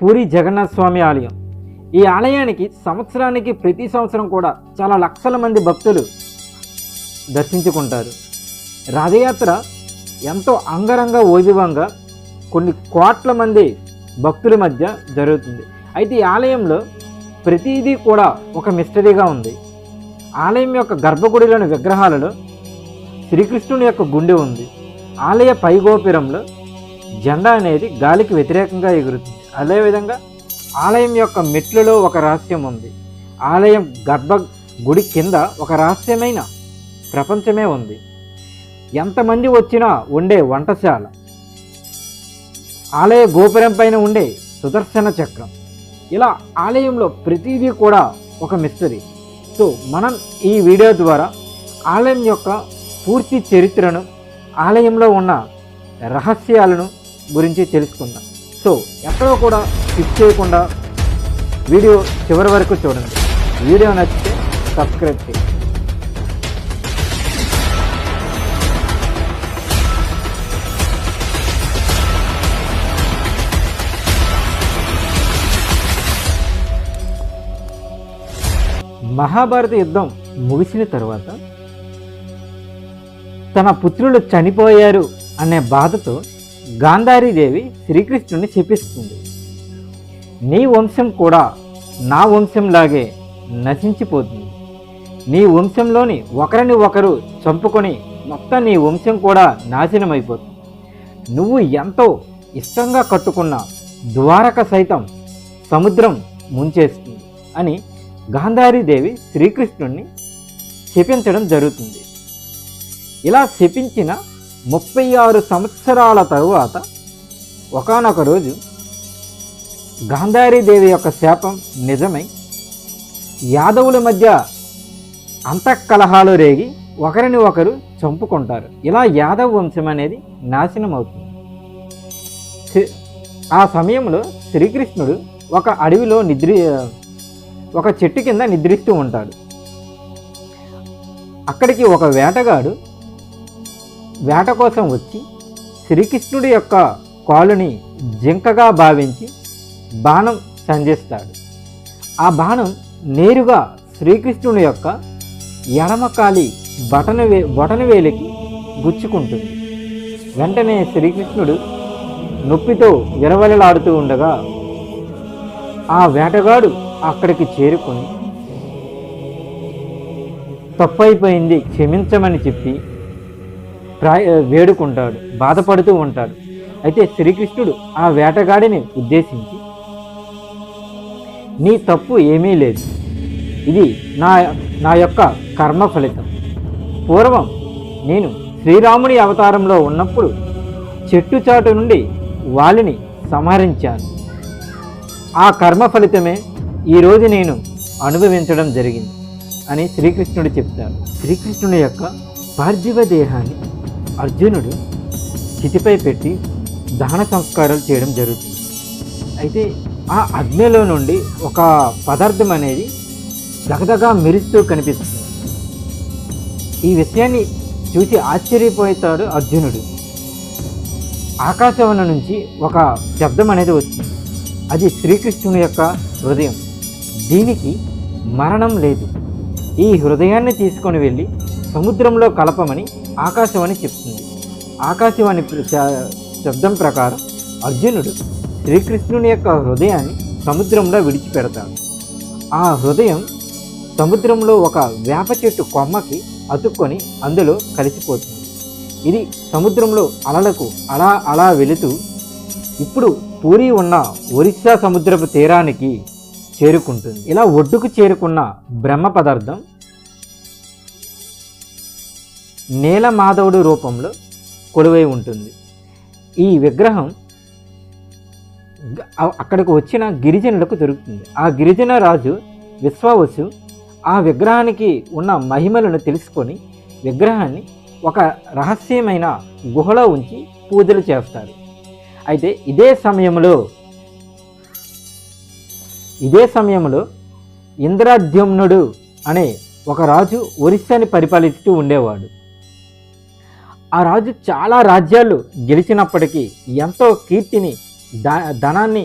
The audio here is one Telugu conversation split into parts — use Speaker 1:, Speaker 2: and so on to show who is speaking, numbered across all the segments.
Speaker 1: పూరి జగన్నాథ స్వామి ఆలయం. ఈ ఆలయానికి సంవత్సరానికి ప్రతి సంవత్సరం కూడా చాలా లక్షల మంది భక్తులు దర్శించుకుంటారు. రథయాత్ర ఎంతో అంగరంగ వైభవంగా కొన్ని కోట్ల మంది భక్తుల మధ్య జరుగుతుంది. అయితే ఈ ఆలయంలో ప్రతిదీ కూడా ఒక మిస్టరీగా ఉంది. ఆలయం యొక్క గర్భగుడిలోని విగ్రహాలలో శ్రీకృష్ణుని యొక్క గుండె ఉంది. ఆలయ పైగోపురంలో జెండా అనేది గాలికి వ్యతిరేకంగా ఎగురుతుంది. అదేవిధంగా ఆలయం యొక్క మెట్లలో ఒక రహస్యం ఉంది. ఆలయం గర్భ గుడి కింద ఒక రహస్యమైన ప్రపంచమే ఉంది. ఎంతమంది వచ్చినా ఉండే వంటశాల ఆలయ గోపురం పైన ఉండే సుదర్శన చక్రం. ఇలా ఆలయంలో ప్రతిదీ కూడా ఒక మిస్టరీ సో మనం ఈ వీడియో ద్వారా ఆలయం యొక్క పూర్తి చరిత్రను ఆలయంలో ఉన్న రహస్యాలను గురించి తెలుసుకుందాం. సో ఎక్కడో కూడా స్కిప్ చేయకుండా వీడియో చివరి వరకు చూడండి. వీడియో నచ్చితే సబ్స్క్రైబ్ చేయండి. మహాభారత యుద్ధం ముగిసిన తర్వాత తన పుత్రులు చనిపోయారు అనే బాధతో గాంధారీదేవి శ్రీకృష్ణుని శపిస్తుంది. నీ వంశం కూడా నా వంశంలాగే నశించిపోతుంది. నీ వంశంలోని ఒకరిని ఒకరు చంపుకొని మొత్తం నీ వంశం కూడా నాశనమైపోతుంది. నువ్వు ఎంతో ఇష్టంగా కట్టుకున్న ద్వారక సైతం సముద్రం ముంచేస్తుంది అని గాంధారీదేవి శ్రీకృష్ణుణ్ణి శపించడం జరుగుతుంది. ఇలా శపించిన ముప్పై ఆరు సంవత్సరాల తరువాత ఒకానొక రోజు గాంధారీదేవి యొక్క శాపం నిజమై యాదవుల మధ్య అంతఃకలహాలు రేగి ఒకరిని ఒకరు చంపుకుంటారు. ఇలా యాదవ వంశం అనేది నాశనం అవుతుంది ఆ సమయంలో శ్రీకృష్ణుడు ఒక అడవిలో నిద్రి ఒక చెట్టు కింద నిద్రిస్తూ ఉంటాడు. అక్కడికి ఒక వేటగాడు వేట కోసం వచ్చి శ్రీకృష్ణుడి యొక్క కాలుని జింకగా భావించి బాణం సంధిస్తాడు. ఆ బాణం నేరుగా శ్రీకృష్ణుని యొక్క ఎడమకాలి బటన వే బొటన వేలికి గుచ్చుకుంటుంది. వెంటనే శ్రీకృష్ణుడు నొప్పితో విరవలలాడుతూ ఉండగా ఆ వేటగాడు అక్కడికి చేరుకొని తప్పైపోయింది క్షమించమని చెప్పి వేడుకుంటాడు బాధపడుతూ ఉంటాడు. అయితే శ్రీకృష్ణుడు ఆ వేటగాడిని ఉద్దేశించి నీ తప్పు ఏమీ లేదు. ఇది నా నా యొక్క కర్మ ఫలితం. పూర్వం నేను శ్రీరాముని అవతారంలో ఉన్నప్పుడు చెట్టు చాటు నుండి వాలిని సంహరించాను. ఆ కర్మ ఫలితమే ఈరోజు నేను అనుభవించడం జరిగింది అని శ్రీకృష్ణుడు చెప్తాడు. శ్రీకృష్ణుని యొక్క పార్థివ దేహాన్ని అర్జునుడు చితిపై పెట్టి దహన సంస్కారాలు చేయడం జరుగుతుంది. అయితే ఆ అగ్నిలో నుండి ఒక పదార్థం అనేది దగదగా మెరుస్తూ కనిపిస్తుంది. ఈ విషయాన్ని చూసి ఆశ్చర్యపోతాడు అర్జునుడు. ఆకాశవన నుంచి ఒక శబ్దం అనేది వచ్చింది అది శ్రీకృష్ణుని యొక్క హృదయం. దీనికి మరణం లేదు. ఈ హృదయాన్ని తీసుకొని వెళ్ళి సముద్రంలో కలపమని ఆకాశవాణి చెప్తుంది. ఆకాశవాణి శ- శబ్దం ప్రకారం అర్జునుడు శ్రీకృష్ణుని యొక్క హృదయాన్ని సముద్రంలో విడిచిపెడతాడు. ఆ హృదయం సముద్రంలో ఒక వేప చెట్టు కొమ్మకి అతుక్కొని అందులో కలిసిపోతుంది. ఇది సముద్రంలో అలలకు అలా అలా వెళుతూ ఇప్పుడు పూరి ఉన్న ఒరిస్సా సముద్రపు తీరానికి చేరుకుంటుంది. ఇలా ఒడ్డుకు చేరుకున్న బ్రహ్మ పదార్థం నీలమాధవుడు రూపంలో కొలువై ఉంటుంది. ఈ విగ్రహం అక్కడికి వచ్చిన గిరిజనులకు దొరుకుతుంది. ఆ గిరిజన రాజు విశ్వావసు ఆ విగ్రహానికి ఉన్న మహిమలను తెలుసుకొని విగ్రహాన్ని ఒక రహస్యమైన గుహలో ఉంచి పూజలు చేస్తారు. అయితే ఇదే సమయంలో ఇదే సమయంలో ఇంద్రాద్యుమ్నుడు అనే ఒక రాజు ఒరిస్సాని పరిపాలిస్తూ ఉండేవాడు. ఆ రాజు చాలా రాజ్యాలు గెలిచినప్పటికీ ఎంతో కీర్తిని ద ధనాన్ని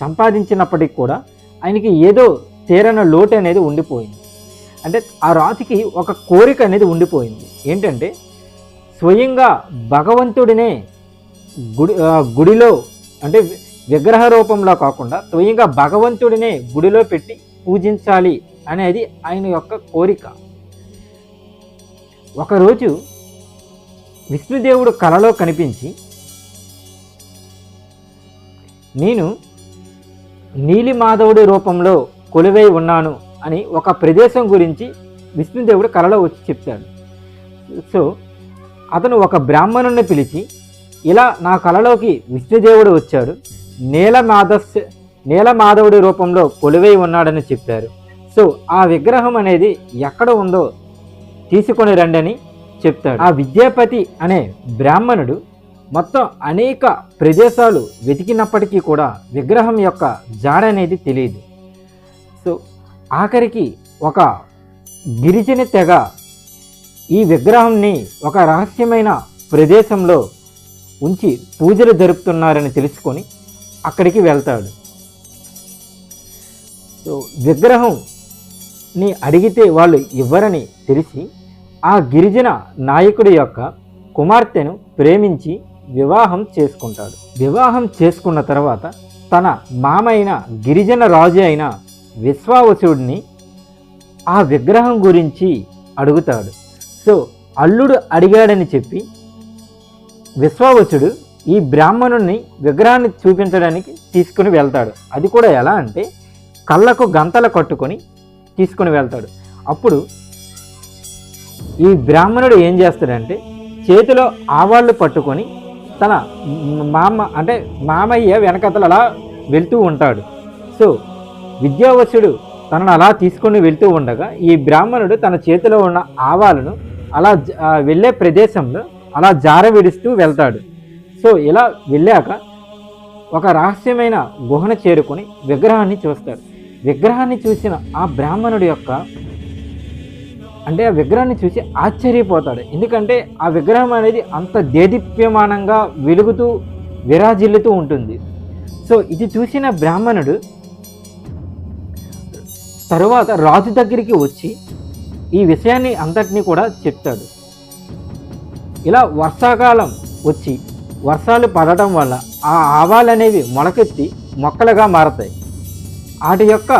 Speaker 1: సంపాదించినప్పటికీ కూడా ఆయనకి ఏదో తీరన లోటు అనేది ఉండిపోయింది. అంటే ఆ రాజుకి ఒక కోరిక అనేది ఉండిపోయింది. ఏంటంటే స్వయంగా భగవంతుడినే గుడి గుడిలో అంటే విగ్రహ రూపంలో కాకుండా స్వయంగా భగవంతుడినే గుడిలో పెట్టి పూజించాలి అనేది ఆయన యొక్క కోరిక. ఒకరోజు విష్ణుదేవుడు కలలో కనిపించి నేను నీలిమాధవుడి రూపంలో కొలువై ఉన్నాను అని ఒక ప్రదేశం గురించి విష్ణుదేవుడు కలలో వచ్చి చెప్తాడు. సో అతను ఒక బ్రాహ్మణుని పిలిచి ఇలా నా కలలోకి విష్ణుదేవుడు వచ్చాడు. నీలమాధస్ నీలమాధవుడి రూపంలో కొలువై ఉన్నాడని చెప్పారు. సో ఆ విగ్రహం అనేది ఎక్కడ ఉందో తీసుకొని రండి అని చెప్తాడు. ఆ విద్యాపతి అనే బ్రాహ్మణుడు మొత్తం అనేక ప్రదేశాలు వెతికినప్పటికీ కూడా విగ్రహం యొక్క జాడ అనేది తెలియదు. సో ఆఖరికి ఒక గిరిజన తెగ ఈ విగ్రహంని ఒక రహస్యమైన ప్రదేశంలో ఉంచి పూజలు జరుపుతున్నారని తెలుసుకొని అక్కడికి వెళ్తాడు. సో విగ్రహంని అడిగితే వాళ్ళు ఇవ్వరని తెలిసి ఆ గిరిజన నాయకుడి యొక్క కుమార్తెను ప్రేమించి వివాహం చేసుకుంటాడు. వివాహం చేసుకున్న తర్వాత తన మామైన గిరిజన రాజు అయిన విశ్వావసుడిని ఆ విగ్రహం గురించి అడుగుతాడు. సో అల్లుడు అడిగాడని చెప్పి విశ్వావసుడు ఈ బ్రాహ్మణుని విగ్రహాన్ని చూపించడానికి తీసుకుని వెళ్తాడు. అది కూడా ఎలా అంటే కళ్ళకు గంతలు కట్టుకొని తీసుకుని వెళ్తాడు. అప్పుడు ఈ బ్రాహ్మణుడు ఏం చేస్తాడంటే చేతిలో ఆవాళ్ళు పట్టుకొని తన మామ అంటే మామయ్య వెనకతలు అలా వెళ్తూ ఉంటాడు. సో విద్యావశుడు తనను అలా తీసుకొని వెళ్తూ ఉండగా ఈ బ్రాహ్మణుడు తన చేతిలో ఉన్న ఆవాలను అలా వెళ్ళే ప్రదేశంలో అలా జార విడుస్తూ వెళ్తాడు. సో ఇలా వెళ్ళాక ఒక రహస్యమైన గుహను చేరుకొని విగ్రహాన్ని చూస్తాడు. విగ్రహాన్ని చూసిన ఆ బ్రాహ్మణుడి యొక్క అంటే ఆ విగ్రహాన్ని చూసి ఆశ్చర్యపోతాడు. ఎందుకంటే ఆ విగ్రహం అనేది అంత దేదీప్యమానంగా వెలుగుతూ విరాజిల్లుతూ ఉంటుంది. సో ఇది చూసిన బ్రాహ్మణుడు తరువాత రాజు దగ్గరికి వచ్చి ఈ విషయాన్ని అంతటినీ కూడా చెప్తాడు. ఇలా వర్షాకాలం వచ్చి వర్షాలు పడటం వల్ల ఆ ఆవాలు అనేవి మొలకెత్తి మొక్కలుగా మారతాయి. వాటి యొక్క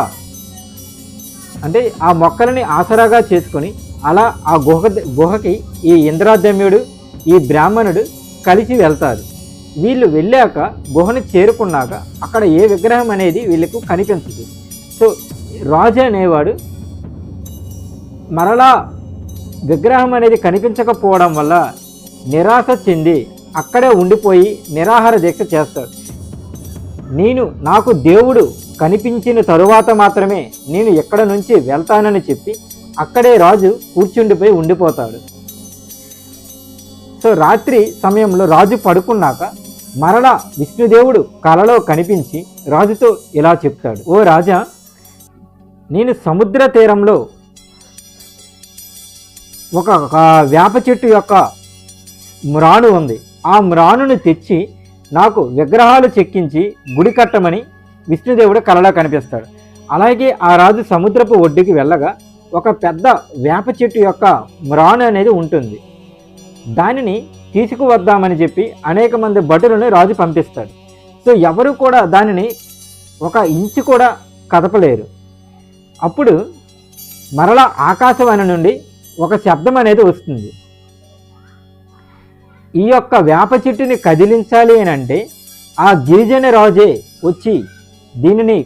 Speaker 1: అంటే ఆ మొక్కలని ఆసరాగా చేసుకొని అలా ఆ గుహ గుహకి ఈ ఇంద్రాదమ్యుడు ఈ బ్రాహ్మణుడు కలిసి వెళ్తారు. వీళ్ళు వెళ్ళాక గుహను చేరుకున్నాక అక్కడ ఏ విగ్రహం అనేది వీళ్ళకు కనిపించదు. సో రాజు అనేవాడు మరలా విగ్రహం అనేది కనిపించకపోవడం వల్ల నిరాశ చెంది అక్కడే ఉండిపోయి నిరాహార దీక్ష చేస్తాడు. నేను నాకు దేవుడు కనిపించిన తరువాత మాత్రమే నేను ఎక్కడ నుంచి వెళ్తానని చెప్పి అక్కడే రాజు కూర్చుండిపోయి ఉండిపోతాడు. సో రాత్రి సమయంలో రాజు పడుకున్నాక మరలా విష్ణుదేవుడు కలలో కనిపించి రాజుతో ఇలా చెప్తాడు. ఓ రాజా నేను సముద్ర తీరంలో ఒక వేప చెట్టు యొక్క మ్రాను ఉంది. ఆ మ్రానును తెచ్చి నాకు విగ్రహాలు చెక్కించి గుడి కట్టమని విష్ణుదేవుడు కలలా కనిపిస్తాడు. అలాగే ఆ రాజు సముద్రపు ఒడ్డుకి వెళ్ళగా ఒక పెద్ద వేప చెట్టు యొక్క మ్రాను అనేది ఉంటుంది. దానిని తీసుకువద్దామని చెప్పి అనేక మంది భటులను రాజు పంపిస్తాడు. సో ఎవరు కూడా దానిని ఒక ఇంచు కూడా కదపలేరు. అప్పుడు మరలా ఆకాశవాణి నుండి ఒక శబ్దం అనేది వస్తుంది. ఈ యొక్క వేప చెట్టుని కదిలించాలి అని అంటే ఆ గిరిజన రాజే వచ్చి దీనిని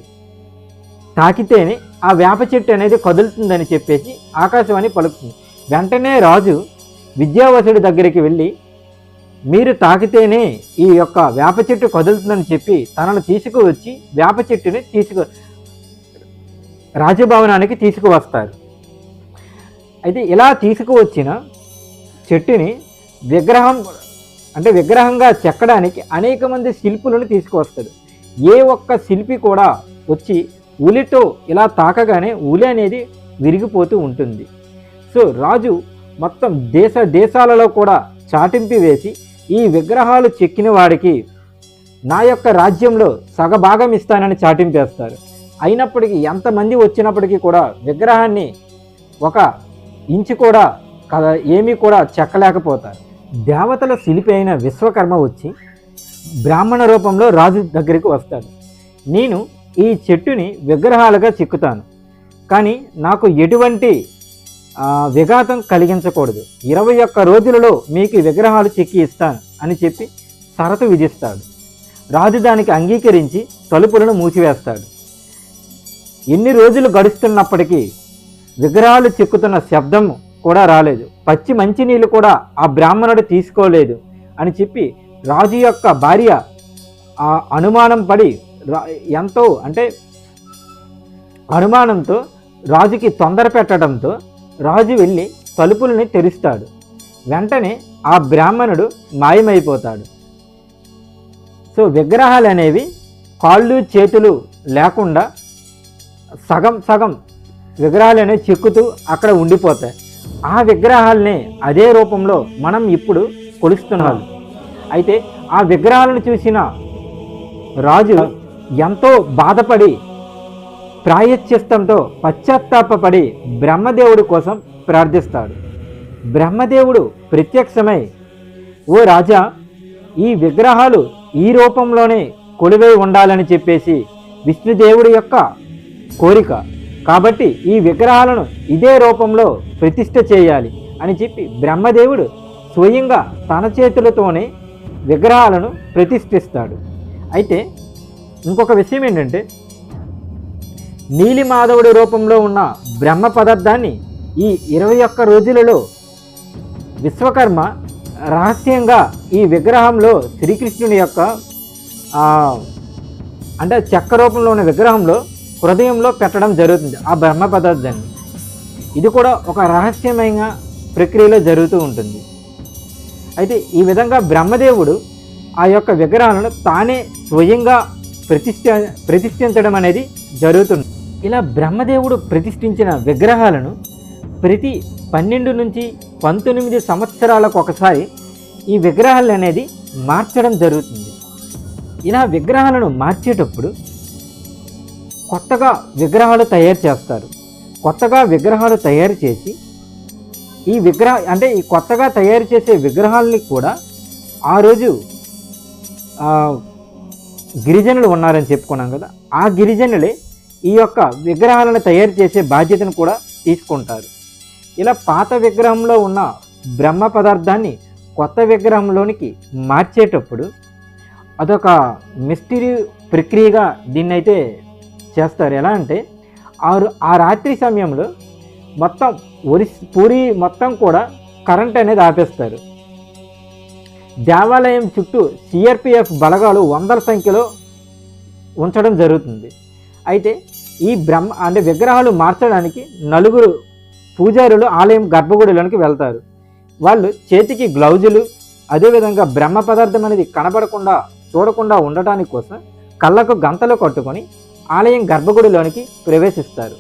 Speaker 1: తాకితేనే ఆ వేప చెట్టు అనేది కదులుతుందని చెప్పేసి ఆకాశవాణి పలుకుతుంది. వెంటనే రాజు విద్యావసుడి దగ్గరికి వెళ్ళి మీరు తాకితేనే ఈ యొక్క వేప చెట్టు కదులుతుందని చెప్పి తనను తీసుకువచ్చి వేప చెట్టుని తీసుకు రాజభవనానికి తీసుకువస్తారు. అయితే ఇలా తీసుకువచ్చిన చెట్టుని విగ్రహం అంటే విగ్రహంగా చెక్కడానికి అనేక మంది శిల్పులను తీసుకువస్తాడు. ఏ ఒక్క శిల్పి కూడా వచ్చి ఉలితో ఇలా తాకగానే ఉలి అనేది విరిగిపోతూ ఉంటుంది. సో రాజు మొత్తం దేశ దేశాలలో కూడా చాటింపు వేసి ఈ విగ్రహాలు చెక్కిన వాడికి నా యొక్క రాజ్యంలో సగభాగం ఇస్తానని చాటింపేస్తారు. అయినప్పటికీ ఎంతమంది వచ్చినప్పటికీ కూడా విగ్రహాన్ని ఒక ఇంచు కూడా కదా ఏమీ కూడా చెక్కలేకపోతారు. దేవతల శిల్పి అయిన విశ్వకర్మ వచ్చి బ్రాహ్మణ రూపంలో రాజు దగ్గరికి వస్తాడు. నేను ఈ చెట్టుని విగ్రహాలుగా చిక్కుతాను. కానీ నాకు ఎటువంటి విఘాతం కలిగించకూడదు. ఇరవై ఒక్క రోజులలో మీకు విగ్రహాలు చెక్కి ఇస్తాను అని చెప్పి షరతు విధిస్తాడు. రాజు దానికి అంగీకరించి తలుపులను మూసివేస్తాడు. ఎన్ని రోజులు గడుస్తున్నప్పటికీ విగ్రహాలు చెక్కుతున్న శబ్దం కూడా రాలేదు. పచ్చి మంచినీళ్ళు కూడా ఆ బ్రాహ్మణుడు తీసుకోలేదు అని చెప్పి రాజు యొక్క భార్య ఆ అనుమానం పడి రా- ఎంతో అంటే అనుమానంతో రాజుకి తొందర పెట్టడంతో రాజు వెళ్ళి తలుపుల్ని తెరుస్తాడు. వెంటనే ఆ బ్రాహ్మణుడు మాయమైపోతాడు. సో విగ్రహాలు అనేవి కాళ్ళు చేతులు లేకుండా సగం సగం విగ్రహాలు అనేవి చెక్కుతూ అక్కడ ఉండిపోతాయి. ఆ విగ్రహాలని అదే రూపంలో మనం ఇప్పుడు కొలుస్తున్నాము అయితే ఆ విగ్రహాలను చూసిన రాజు ఎంతో బాధపడి ప్రాయశ్చిత్తంతో పశ్చాత్తాపడి బ్రహ్మదేవుడి కోసం ప్రార్థిస్తాడు. బ్రహ్మదేవుడు ప్రత్యక్షమై ఓ రాజా ఈ విగ్రహాలు ఈ రూపంలోనే కొలువై ఉండాలని చెప్పేసి విష్ణుదేవుడి యొక్క కోరిక. కాబట్టి ఈ విగ్రహాలను ఇదే రూపంలో ప్రతిష్ఠ చేయాలి అని చెప్పి బ్రహ్మదేవుడు స్వయంగా తన చేతులతోనే విగ్రహాలను ప్రతిష్ఠిస్తాడు. అయితే ఇంకొక విషయం ఏంటంటే నీలిమాధవుడి రూపంలో ఉన్న బ్రహ్మ పదార్థాన్ని ఈ ఇరవై ఒక్క రోజులలో విశ్వకర్మ రహస్యంగా ఈ విగ్రహంలో శ్రీకృష్ణుని యొక్క అంటే చెక్క రూపంలో ఉన్న విగ్రహంలో హృదయంలో పెట్టడం జరుగుతుంది ఆ బ్రహ్మ పదార్థాన్ని. ఇది కూడా ఒక రహస్యమైన ప్రక్రియలో జరుగుతూ ఉంటుంది. అయితే ఈ విధంగా బ్రహ్మదేవుడు ఆ యొక్క విగ్రహాలను తానే స్వయంగా ప్రతిష్ఠ ప్రతిష్ఠించడం అనేది జరుగుతుంది. ఇలా బ్రహ్మదేవుడు ప్రతిష్ఠించిన విగ్రహాలను ప్రతి పన్నెండు నుంచి పంతొమ్మిది సంవత్సరాలకు ఒకసారి ఈ విగ్రహాలు అనేది మార్చడం జరుగుతుంది. ఇలా విగ్రహాలను మార్చేటప్పుడు కొత్తగా విగ్రహాలు తయారు చేస్తారు. కొత్తగా విగ్రహాలు తయారు చేసి ఈ విగ్రహ అంటే ఈ కొత్తగా తయారు చేసే విగ్రహాలని కూడా ఆ రోజు గిరిజనులు ఉన్నారని చెప్పుకున్నాం కదా. ఆ గిరిజనులే ఈ యొక్క విగ్రహాలను తయారు చేసే బాధ్యతను కూడా తీసుకుంటారు. ఇలా పాత విగ్రహంలో ఉన్న బ్రహ్మ పదార్థాన్ని కొత్త విగ్రహంలోనికి మార్చేటప్పుడు అదొక మిస్టరీ ప్రక్రియగా దీన్నైతే చేస్తారు. ఎలా అంటే ఆరు ఆ రాత్రి సమయంలో మొత్తం ఒరిస్ పూరి మొత్తం కూడా కరెంట్ అనేది ఆపేస్తారు. దేవాలయం చుట్టూ సిఆర్పిఎఫ్ బలగాలు వందల సంఖ్యలో ఉంచడం జరుగుతుంది. అయితే ఈ బ్రహ్మ అంటే విగ్రహాలు మార్చడానికి నలుగురు పూజారులు ఆలయం గర్భగుడిలోనికి వెళ్తారు. వాళ్ళు చేతికి గ్లౌజులు అదేవిధంగా బ్రహ్మ పదార్థం అనేది కనబడకుండా చూడకుండా ఉండటానికి కోసం కళ్ళకు గంతలు కట్టుకొని ఆలయం గర్భగుడిలోనికి ప్రవేశిస్తారు.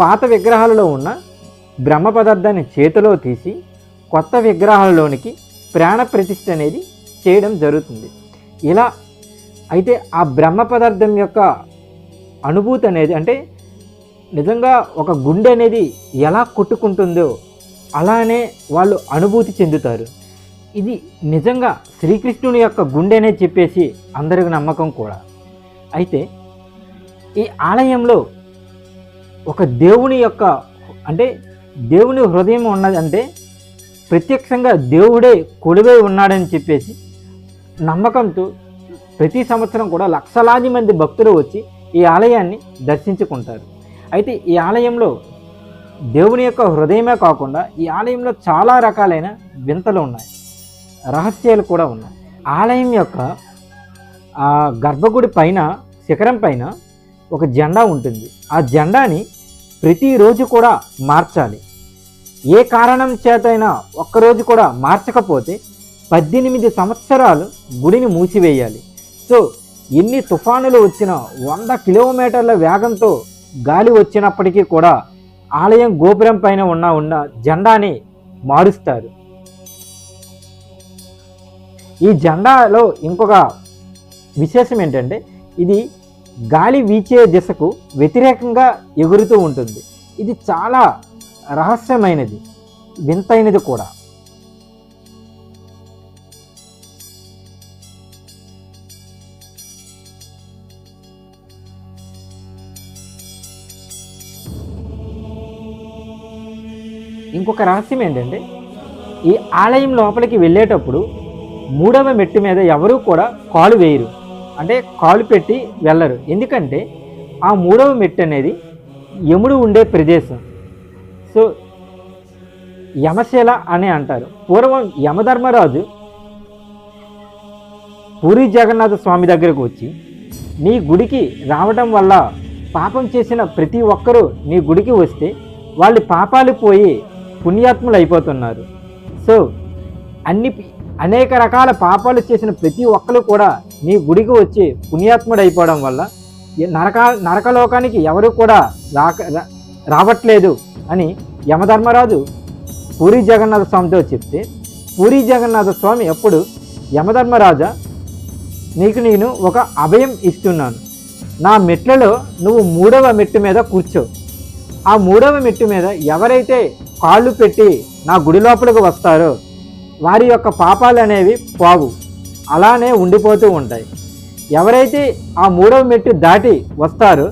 Speaker 1: పాత విగ్రహాలలో ఉన్న బ్రహ్మ పదార్థాన్ని చేతిలో తీసి కొత్త విగ్రహాలలోనికి ప్రాణ ప్రతిష్ఠ అనేది చేయడం జరుగుతుంది. ఇలా అయితే ఆ బ్రహ్మ పదార్థం యొక్క అనుభూతి అనేది అంటే నిజంగా ఒక గుండె అనేది ఎలా కొట్టుకుంటుందో అలానే వాళ్ళు అనుభూతి చెందుతారు. ఇది నిజంగా శ్రీకృష్ణుని యొక్క గుండెనే చెప్పేసి అందరికి నమ్మకం కూడా. అయితే ఈ ఆలయంలో ఒక దేవుని యొక్క అంటే దేవుని హృదయం ఉన్నది అంటే ప్రత్యక్షంగా దేవుడే కొలువై ఉన్నాడని చెప్పేసి నమ్మకంతో ప్రతి సంవత్సరం కూడా లక్షలాది మంది భక్తులు వచ్చి ఈ ఆలయాన్ని దర్శించుకుంటారు. అయితే ఈ ఆలయంలో దేవుని యొక్క హృదయమే కాకుండా ఈ ఆలయంలో చాలా రకాలైన వింతలు ఉన్నాయి. రహస్యాలు కూడా ఉన్నాయి. ఆలయం యొక్క ఆ గర్భగుడి పైన శిఖరం పైన ఒక జెండా ఉంటుంది. ఆ జెండాని ప్రతిరోజు కూడా మార్చాలి. ఏ కారణం చేతైనా ఒక్కరోజు కూడా మార్చకపోతే పద్దెనిమిది సంవత్సరాలు గుడిని మూసివేయాలి. సో ఎన్ని తుఫానులు వచ్చినా వంద కిలోమీటర్ల వేగంతో గాలి వచ్చినప్పటికీ కూడా ఆలయం గోపురం పైన ఉన్న ఉన్న జెండాని మారుస్తారు. ఈ జెండాలో ఇంకొక విశేషం ఏంటంటే ఇది గాలి వీచే దిశకు వ్యతిరేకంగా ఎగురుతూ ఉంటుంది. ఇది చాలా రహస్యమైనది. వింతైనది కూడా. ఇంకొక రహస్యం ఏంటంటే ఈ ఆలయం లోపలికి వెళ్ళేటప్పుడు మూడవ మెట్టు మీద ఎవరూ కూడా కాలు వేయరు. అంటే కాలు పెట్టి వెళ్ళరు. ఎందుకంటే ఆ మూడవ మెట్టు అనేది యముడు ఉండే ప్రదేశం. సో యమశిల అని అంటారు. పూర్వం యమధర్మరాజు పూరి జగన్నాథ స్వామి దగ్గరకు వచ్చి నీ గుడికి రావడం వల్ల పాపం చేసిన ప్రతి ఒక్కరూ నీ గుడికి వస్తే వాళ్ళ పాపాలు పోయి పుణ్యాత్ములు అయిపోతున్నారు. సో అన్ని అనేక రకాల పాపాలు చేసిన ప్రతి ఒక్కరు కూడా నీ గుడికి వచ్చి పుణ్యాత్ముడు అయిపోవడం వల్ల నరక నరకలోకానికి ఎవరు కూడా రాక రా- రావట్లేదు అని యమధర్మరాజు పూరి జగన్నాథ స్వామితో చెప్తే పూరి జగన్నాథ స్వామి ఎప్పుడు యమధర్మరాజా నీకు నేను ఒక అభయం ఇస్తున్నాను. నా మెట్లలో నువ్వు మూడవ మెట్టు మీద కూర్చో. ఆ మూడవ మెట్టు మీద ఎవరైతే కాళ్ళు పెట్టి నా గుడి లోపలికి వస్తారో వారి యొక్క పాపాలు అనేవి పోవు. అలానే ఉండిపోతూ ఉంటాయి. ఎవరైతే ఆ మూడవ మెట్టు దాటి వస్తారో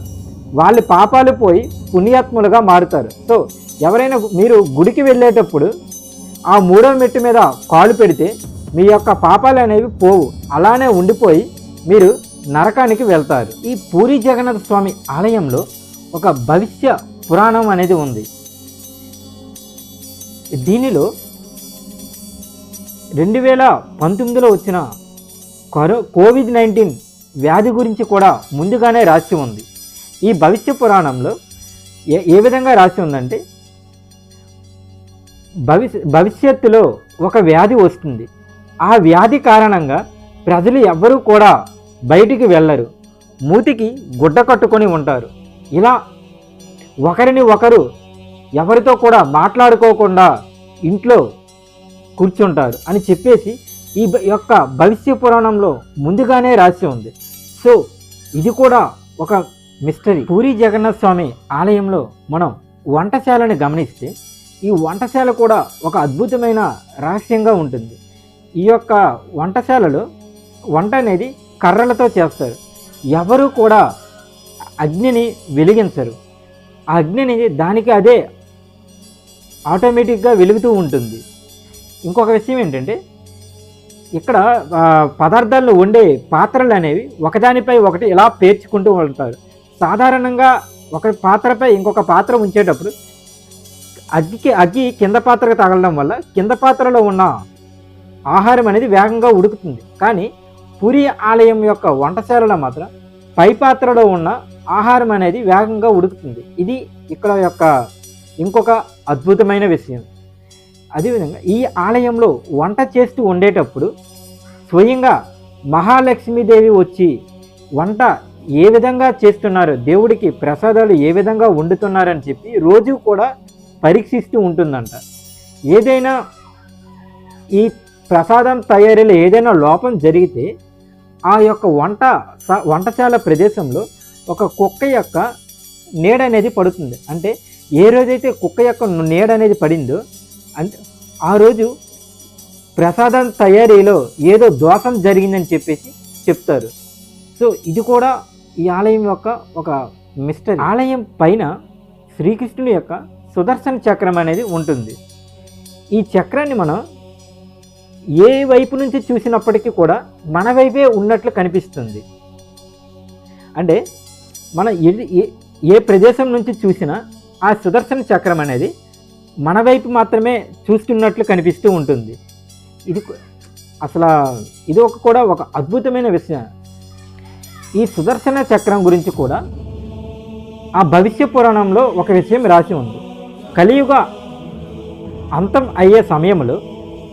Speaker 1: వాళ్ళ పాపాలు పోయి పుణ్యాత్ములుగా మారుతారు. సో ఎవరైనా మీరు గుడికి వెళ్ళేటప్పుడు ఆ మూడవ మెట్టు మీద కాలు పెడితే మీ యొక్క పాపాలు అనేవి పోవు. అలానే ఉండిపోయి మీరు నరకానికి వెళ్తారు. ఈ పూరి జగన్నాథ స్వామి ఆలయంలో ఒక భవిష్య పురాణం అనేది ఉంది. దీనిలో రెండు వేల పంతొమ్మిదిలో వచ్చిన కరో కోవిడ్ నైన్టీన్ వ్యాధి గురించి కూడా ముందుగానే రాసి ఉంది. ఈ భవిష్య పురాణంలో ఏ ఏ విధంగా రాసి ఉందంటే భవిష్య భవిష్యత్తులో ఒక వ్యాధి వస్తుంది. ఆ వ్యాధి కారణంగా ప్రజలు ఎవ్వరూ కూడా బయటికి వెళ్ళరు. మూతికి గుడ్డ కట్టుకొని ఉంటారు. ఇలా ఒకరిని ఒకరు ఎవరితో కూడా మాట్లాడుకోకుండా ఇంట్లో కూర్చుంటారు అని చెప్పేసి ఈ బ- యొక్క భవిష్య పురాణంలో ముందుగానే రాసి ఉంది. సో ఇది కూడా ఒక మిస్టరీ. పూరి జగన్నాథ స్వామి ఆలయంలో మనం వంటశాలని గమనిస్తే ఈ వంటశాల కూడా ఒక అద్భుతమైన రహస్యంగా ఉంటుంది. ఈ యొక్క వంటశాలలో వంట అనేది కర్రలతో చేస్తారు. ఎవరు కూడా అగ్నిని వెలిగించరు. ఆ అగ్నిని దానికి అదే ఆటోమేటిక్గా వెలుగుతూ ఉంటుంది. ఇంకొక విషయం ఏంటంటే ఇక్కడ ఆ, పదార్థాలను వండే పాత్రలు అనేవి ఒకదానిపై ఒకటి ఇలా పేర్చుకుంటూ ఉంటారు. సాధారణంగా ఒక పాత్రపై ఇంకొక పాత్ర ఉంచేటప్పుడు అగ్గికి అగ్గి కింద పాత్రకు తగలడం వల్ల కింద పాత్రలో ఉన్న ఆహారం అనేది వేగంగా ఉడుకుతుంది. కానీ పూరి ఆలయం యొక్క వంటశాలలో మాత్రం పై పాత్రలో ఉన్న ఆహారం అనేది వేగంగా ఉడుకుతుంది. ఇది ఇక్కడ యొక్క ఇంకొక అద్భుతమైన విషయం. అదేవిధంగా ఈ ఆలయంలో వంట చేస్తూ ఉండేటప్పుడు స్వయంగా మహాలక్ష్మీదేవి వచ్చి వంట ఏ విధంగా చేస్తున్నారు దేవుడికి ప్రసాదాలు ఏ విధంగా వండుతున్నారని చెప్పి రోజు కూడా పరీక్షిస్తూ ఉంటుందంట. ఏదైనా ఈ ప్రసాదం తయారీలో ఏదైనా లోపం జరిగితే ఆ యొక్క వంట వంటశాల ప్రదేశంలో ఒక కుక్క యొక్క నీడ అనేది పడుతుంది. అంటే ఏ రోజైతే కుక్క యొక్క నీడ అనేది పడిందో అంటే ఆ రోజు ప్రసాదం తయారీలో ఏదో దోషం జరిగిందని చెప్పేసి చెప్తారు. సో ఇది కూడా ఈ ఆలయం యొక్క ఒక మిస్టరీ. ఆలయం పైన శ్రీకృష్ణుని యొక్క సుదర్శన చక్రం అనేది ఉంటుంది. ఈ చక్రాన్ని మనం ఏ వైపు నుంచి చూసినప్పటికీ కూడా మన వైపే ఉన్నట్లు కనిపిస్తుంది. అంటే మన ఏ- ఏ ప్రదేశం నుంచి చూసినా ఆ సుదర్శన చక్రం అనేది మన వైపు మాత్రమే చూస్తున్నట్లు కనిపిస్తూ ఉంటుంది. ఇది అసలు ఇది ఒక కూడా ఒక అద్భుతమైన విషయం. ఈ సుదర్శన చక్రం గురించి కూడా ఆ భవిష్య పురాణంలో ఒక విషయం రాసి ఉంది. కలియుగ అంతం అయ్యే సమయంలో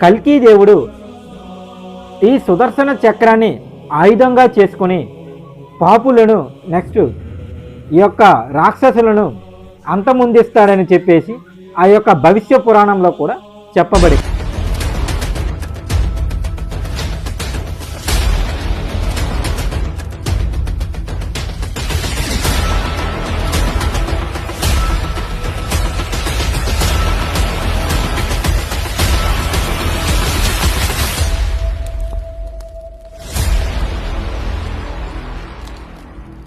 Speaker 1: కల్కీ దేవుడు ఈ సుదర్శన చక్రాన్ని ఆయుధంగా చేసుకొని పాపులను నెక్స్ట్ ఈ యొక్క రాక్షసులను అంతమొందిస్తాడని చెప్పేసి ఆ యొక్క భవిష్య పురాణంలో కూడా చెప్పబడింది.